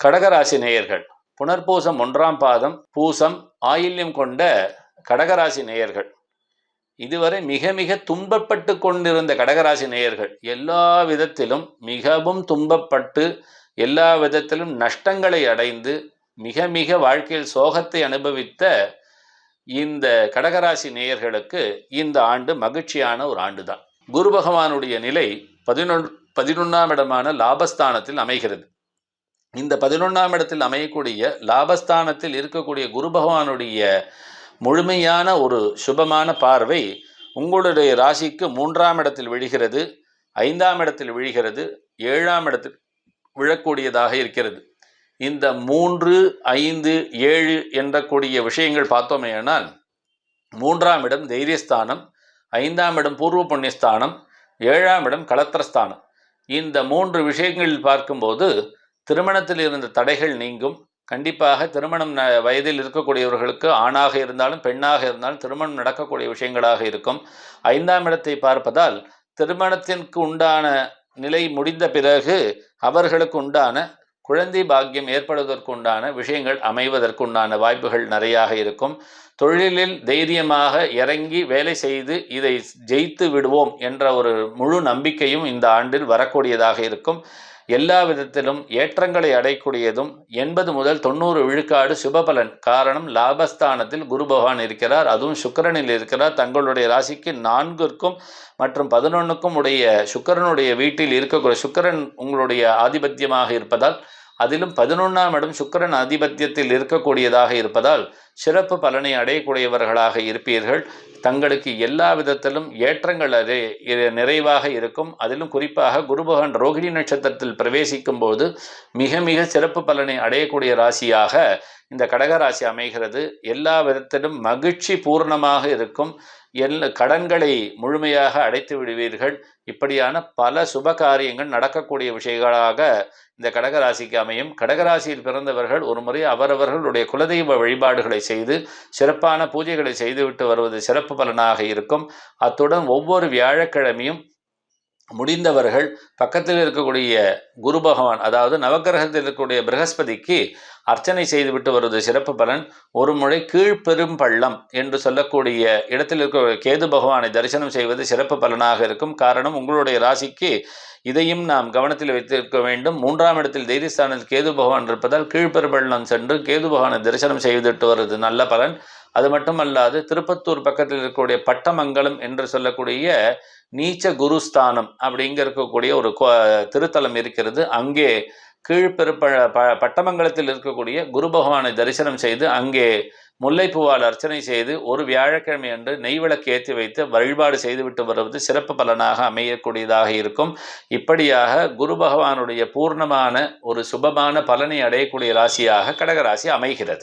கடகராசி நேயர்கள் புனர்பூசம் ஒன்றாம் பாதம் பூசம் ஆயில்யம் கொண்ட கடகராசி நேயர்கள். இதுவரை மிக மிக துன்பப்பட்டு கொண்டிருந்த கடகராசி நேயர்கள் எல்லா விதத்திலும் மிகவும் துன்பப்பட்டு எல்லா விதத்திலும் நஷ்டங்களை அடைந்து மிக மிக வாழ்க்கையில் சோகத்தை அனுபவித்த இந்த கடகராசி நேயர்களுக்கு இந்த ஆண்டு மகிழ்ச்சியான ஒரு ஆண்டு தான் குரு பகவானுடைய நிலை பதினொன் பதினொன்றாம் இடமான லாபஸ்தானத்தில் அமைகிறது. இந்த பதினொன்றாம் இடத்தில் அமையக்கூடிய லாபஸ்தானத்தில் இருக்கக்கூடிய குரு பகவானுடைய முழுமையான ஒரு சுபமான பார்வை உங்களுடைய ராசிக்கு மூன்றாம் இடத்தில் விழுகிறது ஐந்தாம் இடத்தில் விழுகிறது ஏழாம் இடத்தில் விழக்கூடியதாக இருக்கிறது. இந்த மூன்று ஐந்து ஏழு என்ற கூடிய விஷயங்கள் பார்த்தோமேயானால் மூன்றாம் இடம் தைரியஸ்தானம் ஐந்தாம் இடம் பூர்வ புண்ணியஸ்தானம் ஏழாம் இடம் களத்திரஸ்தானம் இந்த மூன்று விஷயங்களில் பார்க்கும்போது திருமணத்தில் இருந்த தடைகள் நீங்கும். கண்டிப்பாக திருமணம் வயதில் இருக்கக்கூடியவர்களுக்கு ஆணாக இருந்தாலும் பெண்ணாக இருந்தாலும் திருமணம் நடக்கக்கூடிய விஷயங்களாக இருக்கும். ஐந்தாம் இடத்தை பார்ப்பதால் திருமணத்திற்கு உண்டான நிலை முடிந்த பிறகு அவர்களுக்கு உண்டான குழந்தை பாக்கியம் ஏற்படுவதற்குண்டான விஷயங்கள் அமைவதற்குண்டான வாய்ப்புகள் நிறையாக இருக்கும். தொழிலில் தைரியமாக இறங்கி வேலை செய்து இதை ஜெயித்து விடுவோம் என்ற ஒரு முழு நம்பிக்கையும் இந்த ஆண்டில் வரக்கூடியதாக இருக்கும். எல்லா விதத்திலும் ஏற்றங்களை அடையக்கூடியதும் எண்பது முதல் தொண்ணூறு விழுக்காடு சுபபலன். காரணம் லாபஸ்தானத்தில் குரு பகவான் இருக்கிறார். அதுவும் சுக்கரனில் இருக்கிறார். தங்களுடைய ராசிக்கு நான்கிற்கும் மற்றும் பதினொன்றுக்கும் உடைய சுக்கரனுடைய வீட்டில் இருக்கக்கூடிய சுக்கரன் உங்களுடைய ஆதிபத்தியமாக இருப்பதால் அதிலும் பதினொன்றாம் இடம் சுக்கரன் ஆதிபத்தியத்தில் இருக்கக்கூடியதாக இருப்பதால் சிறப்பு பலனை அடையக்கூடியவர்களாக இருப்பீர்கள். தங்களுக்கு எல்லா விதத்திலும் ஏற்றங்கள் அதே நிறைவாக இருக்கும். அதிலும் குறிப்பாக குருபகன் ரோகிணி நட்சத்திரத்தில் பிரவேசிக்கும் போது மிக மிக சிறப்பு பலனை அடையக்கூடிய ராசியாக இந்த கடகராசி அமைகிறது. எல்லா விதத்திலும் மகிழ்ச்சி பூர்ணமாக இருக்கும். எல் கடன்களை முழுமையாக அடைத்து விடுவீர்கள். இப்படியான பல சுப காரியங்கள் நடக்கக்கூடிய விஷயங்களாக இந்த கடகராசிக்கு அமையும். கடகராசியில் பிறந்தவர்கள் ஒரு முறை அவரவர்களுடைய குலதெய்வ வழிபாடுகளை செய்து சிறப்பான பூஜைகளை செய்துவிட்டு வருவது சிறப்பு பலனாக இருக்கும். அத்துடன் ஒவ்வொரு வியாழக்கிழமையும் முடிந்தவர்கள் பக்கத்தில் இருக்கக்கூடிய குரு பகவான் அதாவது நவகிரகத்தில் இருக்கக்கூடிய பிரகஸ்பதிக்கு அர்ச்சனை செய்துவிட்டு வருவது சிறப்பு பலன். ஒரு முறை கீழ்பெரும் பள்ளம் என்று சொல்லக்கூடிய இடத்தில் இருக்க கேது பகவானை தரிசனம் செய்வது சிறப்பு பலனாக இருக்கும். காரணம் உங்களுடைய ராசிக்கு இதையும் நாம் கவனத்தில் வைத்திருக்க வேண்டும். மூன்றாம் இடத்தில் தைரியஸ்தானத்தில் கேது பகவான் இருப்பதால் கீழ்பெரும்பள்ளம் சென்று கேது பகவானை தரிசனம் செய்துவிட்டு வருவது நல்ல பலன். அது மட்டுமல்லாது திருப்பத்தூர் பக்கத்தில் இருக்கக்கூடிய பட்டமங்கலம் என்று சொல்லக்கூடிய நீச்ச குருஸ்தானம் அப்படிங்க இருக்கக்கூடிய ஒரு திருத்தலம் இருக்கிறது. அங்கே கீழ்பெருப்ப ப பட்டமங்கலத்தில் இருக்கக்கூடிய குரு பகவானை தரிசனம் செய்து அங்கே முல்லைப்பூவால் அர்ச்சனை செய்து ஒரு வியாழக்கிழமை அன்று நெய்விளக்கு ஏற்றி வைத்து வழிபாடு செய்துவிட்டு வருவது சிறப்பு பலனாக அமையக்கூடியதாக இருக்கும். இப்படியாக குரு பகவானுடைய பூர்ணமான ஒரு சுபமான பலனை அடையக்கூடிய ராசியாக கடகராசி அமைகிறது.